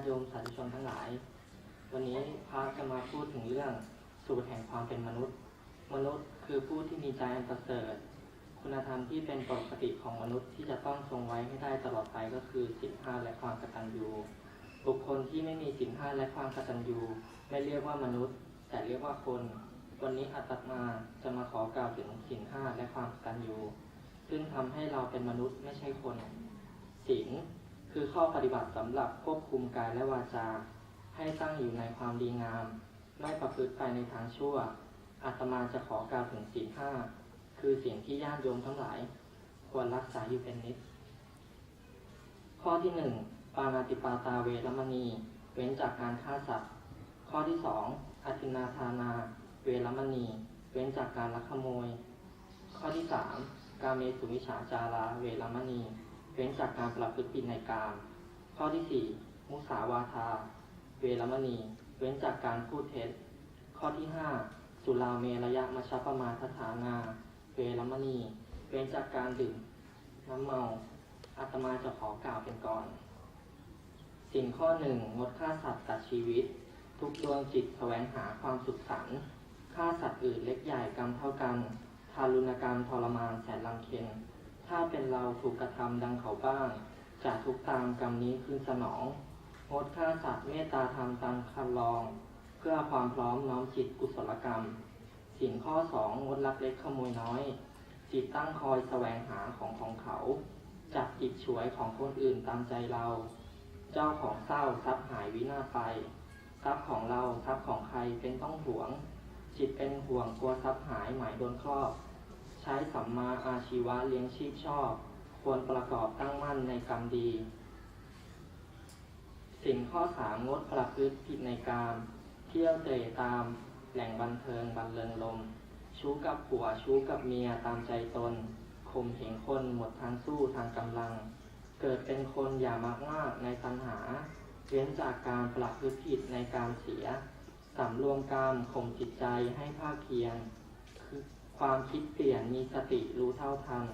ติโยมสาธุชนทั้งหลาย วันนี้พระจะมาพูดถึงเรื่องสูตรแห่งความเป็นมนุษย์ มนุษย์คือผู้ที่มีใจอันประเสริฐ คุณธรรมที่เป็นปกติของมนุษย์ที่จะต้องทรงไว้ให้ได้ตลอดไปก็คือศีลห้าและความกตัญญูบุคคลที่ไม่มีศีลห้าและความกตัญญูไม่เรียกว่ามนุษย์ แต่เรียกว่าคน วันนี้อาตมาจะมาขอกล่าวถึงศีลห้าและความกตัญญูซึ่งทำให้เราเป็นมนุษย์ไม่ใช่คนศีล คือข้อปฏิบัติสำหรับควบคุมกายและวาจา ให้ตั้งอยู่ในความดีงาม ไม่ประพฤติไปในทางชั่วอาตมาจะขอกล่าวถึงศีลห้าคือสิ่งที่ญาติโยมทั้งหลาย ควรรักษาอยู่เป็นนิด ข้อที่หนึ่งปานาติปาตาเวรมณี เว้นจากการฆ่าสัตว์ ข้อที่สองอธินาทานา เวรมณี เว้นจากการลักขโมย ข้อที่สามกาเมสุวิชาจาราเวรมณี เว้นจากการประพฤติผิดในกามข้อที่สี่มุสาวาทา เวรมณี เว้นจากการพูดเท็จ ข้อที่ห้าสุราเมระยะมัชฌปมาทฐานา เวรมณี เว้นจากการดื่มน้ำเมาอาตมาจะขอกล่าวเป็นก่อน สิ่งข้อหนึ่งงดฆ่าสัตว์ตัดชีวิต ทุกดวงจิตแสวงหาความสุขสันต์ฆ่าสัตว์อื่นเล็กใหญ่กรรมเท่ากัน ทารุณกรรมทรมานแสนลำเค็ญ ถ้าเป็นเราถูกกระทำดังเขาบ้างจะทุกตามกรรมนี้คืนสนองงดฆ่าสัตว์เมตตาธรรมตามคันลอง เพื่อความพร้อมน้อมจิตกุศลกรรมสิ่งข้อสองงดลักเล็กขโมยน้อย จิตตั้งคอยแสวงหาของของเขา จับจิตฉวยของคนอื่นตามใจเรา เจ้าของเศร้าทรัพย์หายวินาศไปทรัพย์ของเราทรัพย์ของใครเป็นต้องหวง จิตเป็นห่วงกลัวทรัพย์หายหมายโดนครอบ ใช้สัมมาอาชีวะเลี้ยงชีพชอบ ควรประกอบตั้งมั่นในกรรมดี สิ่งข้อสามงดประพฤติผิดในกามเที่ยวเตะตามแหล่งบันเทิงบันเลิงลม ชู้กับผัวชู้กับเมียตามใจตนข่มเหงคนหมดทางสู้ทางกำลัง เกิดเป็นคนอย่ามากมากในตัณหา เว้นจากการประพฤติผิดในการเสียสำรวมกรรมข่มจิตใจให้ภาคเพียร ความคิดเปลี่ยนมีสติรู้เท่าทัน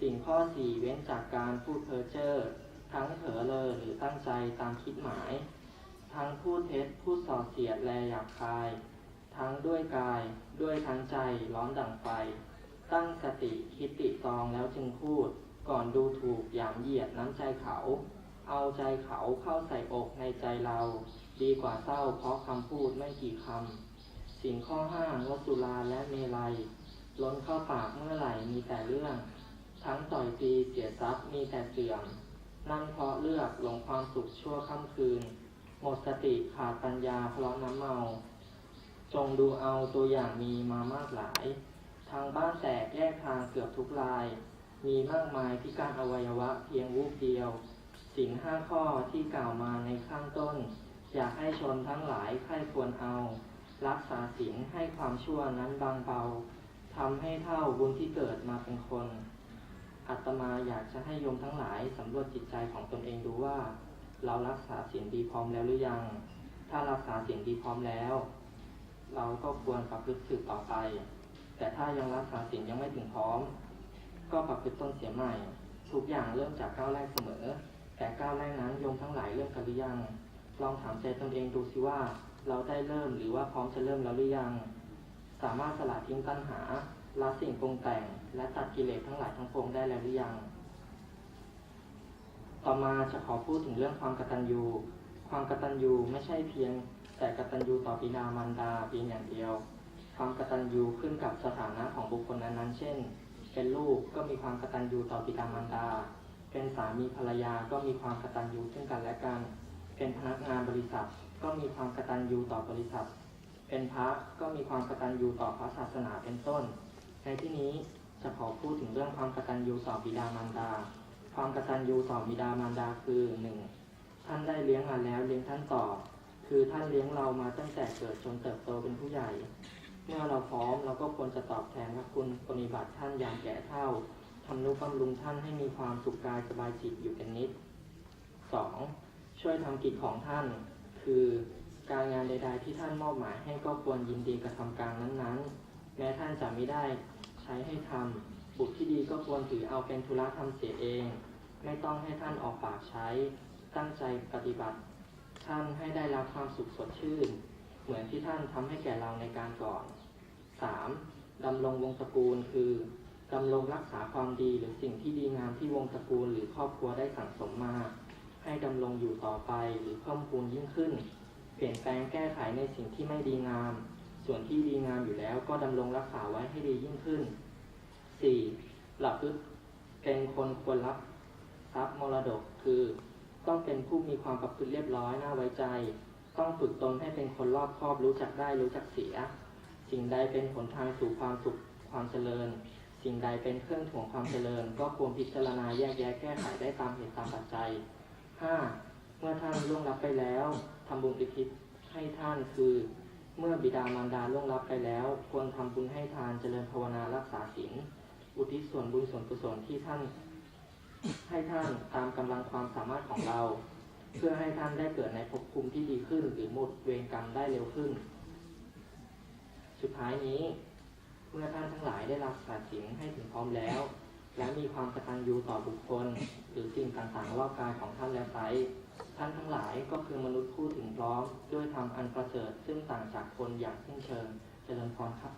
สิ่งข้อสี่เว้นจากการพูดเพ้อเจ้อทั้งเผลอเลอหรือตั้งใจตามคิดหมาย ทั้งพูดเท็จพูดส่อเสียดแลหยาบคาย ทั้งด้วยกายด้วยทั้งใจร้อนดังไฟ ตั้งสติคิดติตรองแล้วจึงพูด ก่อนดูถูกหยามเหยียดน้ำใจเขา เอาใจเขาเข้าใส่อกในใจเรา ดีกว่าเศร้าเพราะคำพูดไม่กี่คำสิ่งข้อห้างดสุราและเมลัย ล้นเข้าปากเมื่อไหร่มีแต่เรื่อง ทั้งต่อยตีเสียทรัพย์มีแต่เสื่อม นั่นเพราะเลือกหลงความสุขชั่วค่ำคืน หมดสติขาดปัญญาเพราะน้ำเมา จงดูเอาตัวอย่างมีมามากหลาย ทางบ้านแตกแยกทางเกือบทุกราย มีมากมายพิการอวัยวะเพียงวูบเดียว สิ่งห้าข้อที่กล่าวมาในข้างต้น อยากให้ชนทั้งหลายใครควรเอา รักษาศีลให้ความชั่วนั้นบางเบา ทำให้เท่าบุญที่เกิดมาเป็นคนอาตมาอยากจะให้โยมทั้งหลายสำรวจจิตใจของตนเองดูว่า เรารักษาศีลดีพร้อมแล้วหรือยัง ถ้ารักษาศีลดีพร้อมแล้ว เราก็ควรประพฤติสืบต่อไป แต่ถ้ายังรักษาศีลยังไม่ถึงพร้อม ก็ประพฤติต้นเสียใหม่ ทุกอย่างเริ่มจากก้าวแรกเสมอ แต่ก้าวแรกนั้นโยมทั้งหลายเริ่มกันหรือยัง ลองถามใจตนเองดูสิว่า เราได้เริ่มหรือว่าพร้อมจะเริ่มแล้วหรือยัง สามารถสละทิ้งตัณหาละสิ่งปรุงแต่ง และตัดกิเลสทั้งหลายทั้งปวงได้แล้วหรือยัง ต่อมาจะขอพูดถึงเรื่องความกตัญญู ความกตัญญูไม่ใช่เพียง แต่กตัญญูต่อบิดามารดาเพียงอย่างเดียว ความกตัญญูขึ้นกับสถานะของบุคคลนั้นๆ เช่น เป็นลูกก็มีความกตัญญูต่อบิดามารดา เป็นสามีภรรยาก็มีความกตัญญูซึ่งกันและกัน เป็นพนักงานบริษัทก็มีความกตัญญูต่อบริษัท เป็นพระก็มีความกตัญญูต่อพระศาสนาเป็นต้น ในที่นี้จะขอพูดถึงเรื่องความกตัญญูต่อบิดามารดา ความกตัญญูต่อบิดามารดาคือหนึ่งท่านได้เลี้ยงมาแล้วเลี้ยงท่านต่อ คือท่านเลี้ยงเรามาตั้งแต่เกิดจนเติบโตเป็นผู้ใหญ่ เมื่อเราพร้อมเราก็ควรจะตอบแทนพระคุณปฏิบัติท่านอย่างแก่เท่าทำนุบำรุงท่านให้มีความสุขกายสบายจิตอยู่เป็นนิด 2. ช่วยทำกิจของท่าน คือ การงานใด ๆ ที่ท่านมอบหมายให้ก็ควรยินดีกระทำการนั้นๆ แม้ท่านจะไม่ได้ใช้ให้ทำบุตรที่ดีก็ควรถือเอาเป็นธุระทำเสียเอง ไม่ต้องให้ท่านออกปากใช้ ตั้งใจปฏิบัติ ท่านให้ได้รับความสุขสดชื่น เหมือนที่ท่านทำให้แก่เราในการก่อน 3. ดำรงวงศ์ตระกูลคือดำรงรักษาความดีหรือสิ่งที่ดีงามที่วงศ์ตระกูลหรือครอบครัวได้สั่งสมมา ให้ดำรงอยู่ต่อไปหรือเพิ่มพูนยิ่งขึ้น เปลี่ยนแปลงแก้ไขในสิ่งที่ไม่ดีงาม ส่วนที่ดีงามอยู่แล้วก็ดำรงรักษาไว้ให้ดียิ่งขึ้น 4. หลับพึกเป็นคนควรรับทรัพย์มรดกคือ ต้องเป็นผู้มีความประพฤติเรียบร้อยน่าไว้ใจ ต้องฝึกตนให้เป็นคนรอบคอบรู้จักได้รู้จักเสีย สิ่งใดเป็นหนทางสู่ความสุขความเจริญ สิ่งใดเป็นเครื่องถ่วงความเจริญ ก็ควรพิจารณาแยกแยะแก้ไขได้ตามเหตุตามปัจจัย 5. เมื่อท่านล่วงลับไปแล้ว ทำบุญอุทิศให้ท่านคือเมื่อบิดามารดาล่วงลับไปแล้ว ควรทำบุญให้ทานเจริญภาวนารักษาศีลอุทิศส่วนบุญส่วนกุศลที่ท่าน ให้ท่านตามกำลังความสามารถของเรา เพื่อให้ท่านได้เกิดในภพภูมิที่ดีขึ้น หรือหมดเวรกรรมได้เร็วขึ้น สุดท้ายนี้ เมื่อท่านทั้งหลายได้รับสาสินให้ถึงพร้อมแล้ว และมีความกตัญญูต่อบุคคล หรือสิ่งต่างๆรอบกายของท่านแล้วไซท่านทั้งหลายก็คือมนุษย์ผู้ถึงพร้อม ด้วยธรรมอันประเสริฐซึ่งต่างจากคนอย่างสิ้นเชิงเจริญพรครับ